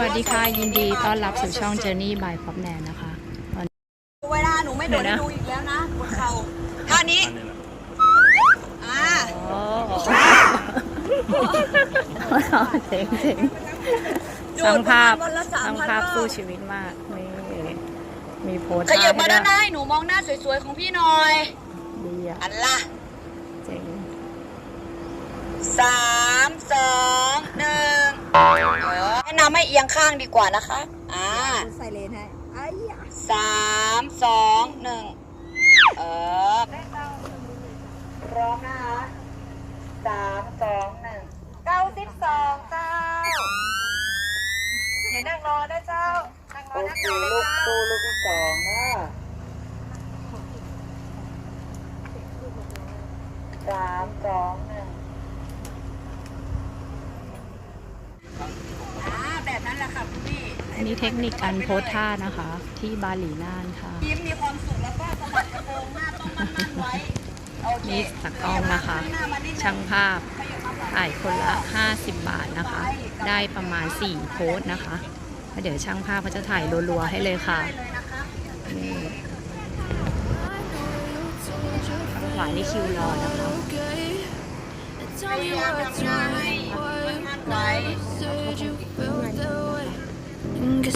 วัสดีค่ะ ยินดีต้อนรับสู่ช่อง Journey by Pop Nan นะคะตอนเวลาหนูไม่โดดเดี๋ยวนะดูอีกแล้วนะบนเขาท่านี้อ่าโอ้เจ๋งเจ๋งสร้างภาพวันละสร้าง3,000ภาพรอบสู้ชีวิตมากนี่มีโพสต์ขยับมาให้ด้านหด้น้าวยให้หนูมองหน้าสวยๆของพี่หน่อยดีอะอันล่ะำให้เอียงข้างดีกว่านะคะ อ่าใส่เลนให้ไอ้ยะสามสองหนึ่งเออพร้อมนะคะสามสองหนึ่งเก้าสิบสองเจ้าเห็นนั่งรอได้เจ้า นั่งรอโอนั่งเครอเลยลูกเจ้าตู้ลูกที่สองนะสามสองหนึ่ง อ่าแบบนั้นแหละค่ะคุณพี่ อั นนี้เทคนิคการโพสท่านะคะ ที่บาหลีน่านค่ะยิ้มมีความสุขแล้วก็สะบัดกระโปรงหน้าต้องมั่นๆไว้โอเคนี่ตากล้องนะคะหน้ามานิดนึช่างภาพถ่ายคนละ 50 บาทนะคะ ได้ประมาณ 4 โพสต์นะคะแล้วเดี๋ยวช่างภาพเขาจะถ่ายรัวๆให้เลยค่ะเลยนะคะนี่ข้างขวานี่คิวรอนะคะพยายามทำหน้าให้มั่นๆไว้